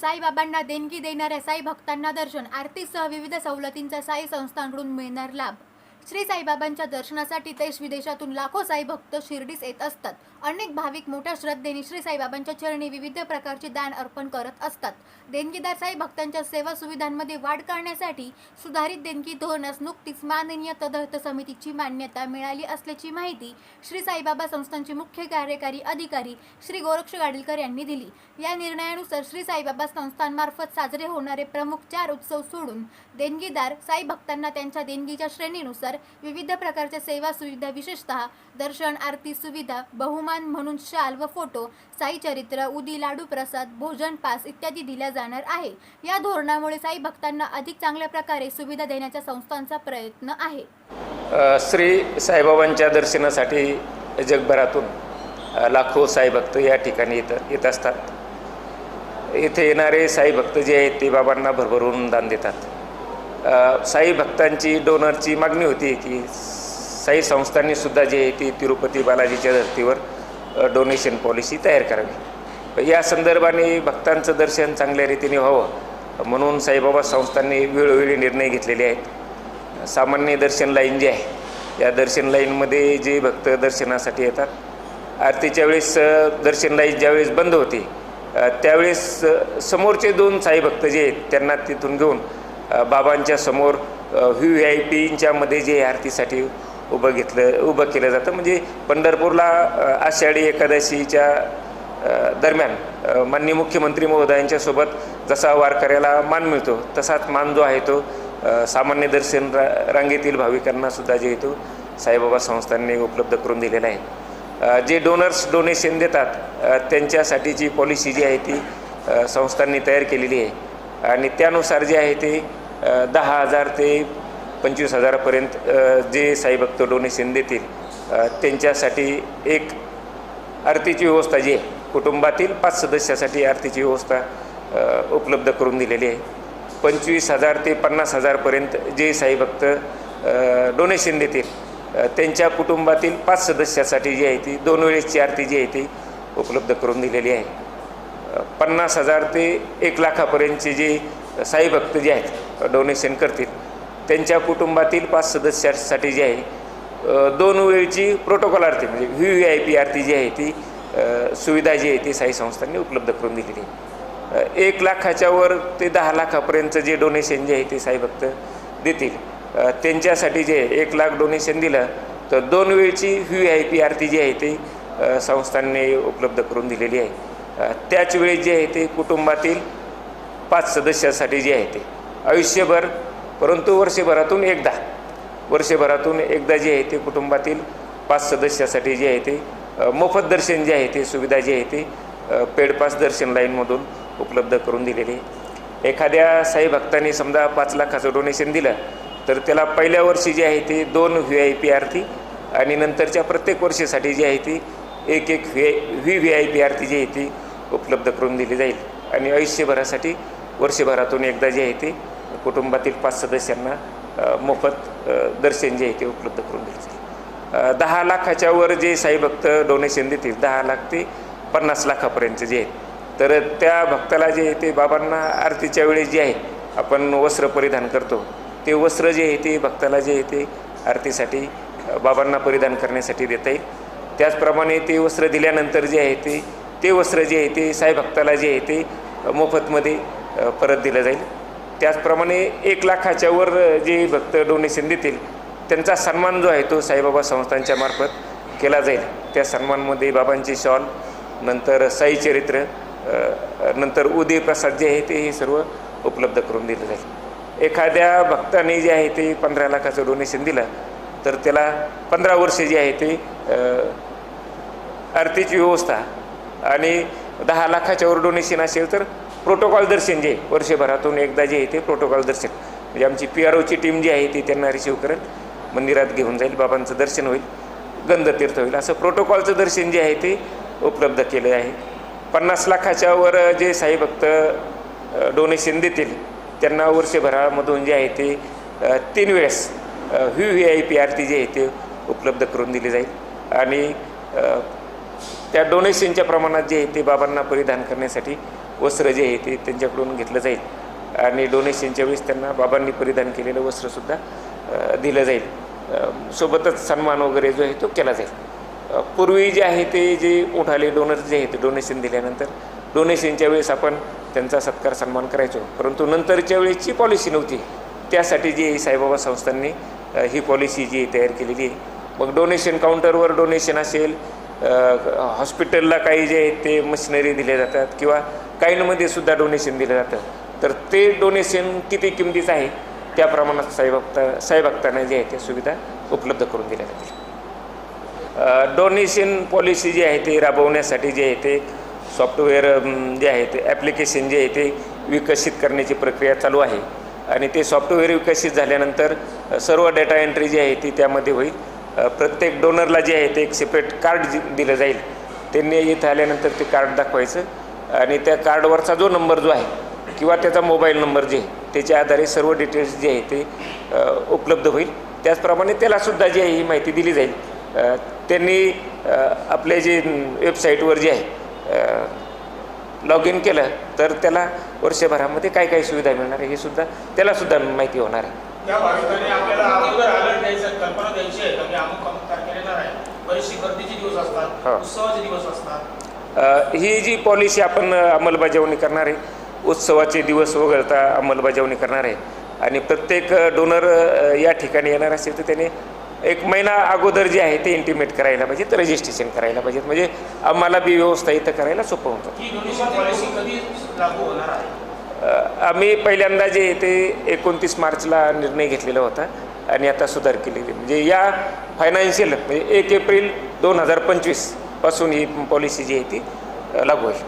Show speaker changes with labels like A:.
A: साईबाबांना देणगी देणाऱ्या साई भक्तांना दर्शन आरतीसह विविध सवलतींचा साई संस्थांकडून मिळणार लाभ. श्री साईबाबांच्या दर्शनासाठी देश विदेशातून लाखो साई भक्त शिर्डीस येत असतात. अनेक भाविक मोठ्या श्रद्धेने श्री साईबाबांच्या चरणी विविध प्रकारचे दान अर्पण करत असतात. देणगीदार साई भक्तांच्या सेवा सुविधांमध्ये वाढ करण्यासाठी सुधारित देणगी धोरणास नुकतीच माननीय तदर्थ समितीची मान्यता मिळाली असल्याची माहिती श्री साईबाबा संस्थांचे मुख्य कार्यकारी अधिकारी श्री गोरक्ष गाडीलकर यांनी दिली. या निर्णयानुसार श्री साईबाबा संस्थांमार्फत साजरे होणारे प्रमुख चार उत्सव सोडून देणगीदार साई भक्तांना त्यांच्या देणगीच्या श्रेणीनुसार विविध प्रकारच्या सेवा सुविधा विशेषतः दर्शन आरती सुविधा बहुमान म्हणून शाल व फोटो साई चरित्र उदी लाडू प्रसाद भोजन पास इत्यादी दिल्या जाणार आहे. या धोरणामुळे साई भक्तांना अधिक चांगल्या प्रकारे सुविधा देण्याच्या संस्थांचा प्रयत्न आहे.
B: श्री साईबाबांच्या दर्शनासाठी जगभरातून लाखो साईभक्त या ठिकाणी येत येत असतात. इथे येणारे साईभक्त जे आहेत ते बाबांना भरभरून दान देतात. साई भक्तांची डोनरची मागणी होती की साई संस्थांनी सुद्धा जे आहे ती तिरुपती बालाजीच्या धर्तीवर डोनेशन पॉलिसी तयार करावी. या संदर्भाने भक्तांचं दर्शन चांगल्या रीतीने व्हावं म्हणून साईबाबा संस्थांनी वेळोवेळी निर्णय घेतलेले आहेत. सामान्य दर्शन लाईन जी आहे या दर्शन लाईनमध्ये जे भक्त दर्शनासाठी येतात आरतीच्या वेळेस दर्शन लाईन ज्यावेळेस बंद होते त्यावेळेस समोरचे दोन साई भक्त जे आहेत त्यांना तिथून घेऊन बाबांच्या समोर व्ही व्ही आय पींच्यामध्ये जे आरतीसाठी उभं घेतलं उभं केलं जातं. म्हणजे पंढरपूरला आषाढी एकादशीच्या दरम्यान माननीय मुख्यमंत्री महोदयांच्यासोबत जसा वारकऱ्याला मान मिळतो तसाच मान जो आहे तो सामान्य दर्शन रा रांगेतील भाविकांनासुद्धा जे आहे तो साईबाबा संस्थांनी उपलब्ध करून दिलेला आहे. जे डोनर्स डोनेशन देतात त्यांच्यासाठी त्यांच्यासाठीची पॉलिसी जी आहे ती संस्थांनी तयार केलेली आहे. आणि त्यानुसार जे आहे ते दहा हजार ते पंचवीस हजारापर्यंत जे साईभक्त डोनेशन देतील त्यांच्यासाठी एक आरतीची व्यवस्था जी आहे कुटुंबातील पाच सदस्यासाठी आरतीची व्यवस्था उपलब्ध करून दिलेली आहे. पंचवीस हजार ते पन्नास हजारपर्यंत जे साईभक्त डोनेशन देतील त्यांच्या कुटुंबातील पाच सदस्यासाठी जी आहे ती दोन वेळेसची आरती जी आहे ती उपलब्ध करून दिलेली आहे. पन्नास हजार ते एक लाखापर्यंतचे जे साईभक्त जे आहेत डोनेशन करतील. त्यांच्या कुटुंबातील पाच सदस्यासाठी जी आहे दोन वेळची प्रोटोकॉल आरती म्हणजे V V I P aarti जी आहे ती सुविधा जी आहे ती साई संस्थांनी उपलब्ध करून दिलेली आहे. एक लाखाच्या वर ते दहा लाखापर्यंत जे डोनेशन जे आहे ते साई भक्त देतील. त्यांच्यासाठी जे एक लाख डोनेशन दिलं तर दोन वेळची व्ही आय पी आरती जी आहे ती संस्थांनी उपलब्ध करून दिलेली आहे. त्याच वेळी जे आहे ते कुटुंबातील पाच सदस्यासाठी जे आहे ते आयुष्यभर परंतु वर्षभरातून एकदा वर्षभरातून एकदा जे आहे ते कुटुंबातील पाच सदस्यासाठी जे आहे ते मोफत दर्शन जे आहे ते सुविधा जी आहे ते पेड पास दर्शन लाईनमधून उपलब्ध करून दिलेली एखाद्या साई भक्तांनी समजा पाच लाखाचं डोनेशन दिलं तर त्याला पहिल्या वर्षी जे आहे ते दोन व्ही आय पी आरती आणि नंतरच्या प्रत्येक वर्षीसाठी जी आहे ती एक एक V V V I P आरती जी आहे ती उपलब्ध करून दिली जाईल. आणि आयुष्यभरासाठी वर्षभरातून एकदा जे आहे ते कुटुंबातील पाच सदस्यांना मोफत दर्शन जे आहे ते उपलब्ध करून दिले जाईल. दहा लाखाच्या वर जे साईभक्त डोनेशन देतील दहा लाख ते पन्नास लाखापर्यंत जे आहेत. तर त्या भक्ताला जे आहे ते बाबांना आरतीच्या वेळेस जे आहे आपण वस्त्र परिधान करतो. ते वस्त्र जे आहे ते भक्ताला जे आहे ते आरतीसाठी बाबांना परिधान करण्यासाठी देता येईल. त्याचप्रमाणे ते वस्त्र दिल्यानंतर जे आहे ते ते वस्त्र जे आहे ते साई भक्ताला जे आहे ते मोफतमध्ये परत दिलं जाईल. त्याचप्रमाणे एक लाखाच्या वर जे भक्त डोनेशन देतील त्यांचा सन्मान जो आहे तो साईबाबा संस्थांच्या मार्फत केला जाईल. त्या सन्मानमध्ये बाबांची शॉल नंतर साई चरित्र नंतर उदयप्रसाद जे आहे ते हे सर्व उपलब्ध करून दिलं जाईल. एखाद्या भक्ताने जे आहे ते पंधरा लाखाचं डोनेशन दिलं तर त्याला पंधरा वर्षे जे आहे ते आरतीची व्यवस्था आणि दहा लाखाच्यावर डोनेशन असेल तर प्रोटोकॉल दर्शन जे वर्षभरातून एकदा जे आहे ते प्रोटोकॉल दर्शन. म्हणजे आमची पी आर ओची टीम जी आहे ती त्यांना रिसिव्ह करत मंदिरात घेऊन जाईल बाबांचं दर्शन होईल गंधतीर्थ होईल. असं प्रोटोकॉलचं दर्शन जे आहे ते उपलब्ध केलं आहे. पन्नास लाखाच्या वर जे साई भक्त डोनेशन देतील त्यांना वर्षभरामधून जे आहे ते तीन वेळेस V V I P R T जे आहे ते उपलब्ध करून दिली जाईल. आणि त्या डोनेशनच्या प्रमाणात जे आहे ते बाबांना परिधान करण्यासाठी वस्त्र जे आहे ते त्यांच्याकडून घेतलं जाईल. आणि डोनेशनच्या वेळेस त्यांना बाबांनी परिधान केलेलं वस्त्रसुद्धा दिलं जाईल. सोबतच सन्मान वगैरे जो आहे तो केला जाईल. पूर्वी जे आहे ते जे उठाले डोनर जे आहे ते डोनेशन दिल्यानंतर डोनेशनच्या वेळेस आपण त्यांचा सत्कार सन्मान करायचो. परंतु नंतरच्या वेळेसची पॉलिसी नव्हती. त्यासाठी जी आहे साईबाबा संस्थांनी ही पॉलिसी जी तयार केलेली आहे. मग डोनेशन काउंटरवर डोनेशन असेल हॉस्पिटलला काही जे आहे ते मशिनरी दिले जातात किंवा काहींमध्ये सुद्धा डोनेशन दिलं जातं तर ते डोनेशन किती किमतीचं आहे त्या प्रमाणात साईभक्ता साईभक्तांना जे आहे त्या सुविधा उपलब्ध करून दिल्या जातील. डोनेशन पॉलिसी जी आहे ते राबवण्यासाठी जे आहे ते सॉफ्टवेअर जे आहे ते ॲप्लिकेशन जे आहे ते विकसित करण्याची प्रक्रिया चालू आहे. आणि ते सॉफ्टवेअर विकसित झाल्यानंतर सर्व डेटा एंट्री जी आहे ती त्यामध्ये होईल. प्रत्येक डोनरला जे आहे ते एक सेपरेट कार्ड दिलं जाईल. त्यांनी इथं आल्यानंतर ते कार्ड दाखवायचं. आणि त्या कार्डवरचा जो नंबर जो आहे किंवा त्याचा मोबाईल नंबर जे आहे त्याच्या आधारे सर्व डिटेल्स जे आहे ते उपलब्ध होईल. त्याचप्रमाणे त्यालासुद्धा जी आहे ही माहिती दिली जाईल. त्यांनी आपले जे वेबसाईटवर जे आहे लॉग इन केलं तर त्याला वर्षभरामध्ये काय काय सुविधा मिळणार आहे हे सुद्धा त्यालासुद्धा माहिती होणार आहे.
C: त्या भाविकांनी आपल्याला अगोदर अलर्ट द्यायचं कल्पना द्यायची आहे. का मी अमुक अमुक तारखेला येणार आहे. बरेचसे गर्दीचे दिवस
B: हा.
C: असतात उत्सवाचे दिवस असतात.
B: अ, ही जी पॉलिसी आपण अ, अंमलबजावणी करणार आहे उत्सवाचे दिवस वगळता अंमलबजावणी करणार आहे आणि प्रत्येक डोनर या ठिकाणी येणार असेल तर त्याने एक महिना अगोदर जे आहे ते इंटिमेट करायला पाहिजेत रजिस्ट्रेशन करायला पाहिजेत म्हणजे आम्हाला बी व्यवस्था इथं करायला सोपं होतं.
C: ही डोनेशन पॉलिसी कधी लागू होणार आहे?
B: अ, आम्ही पहिल्यांदा जे ते एकोणतीस मार्चला निर्णय घेतलेला होता आणि आता सुधार केलेली म्हणजे या फायनान्शियल म्हणजे एक एप्रिल दोन हजार पंचवीसपासून ही पॉलिसी जी आहे ती लागू होईल.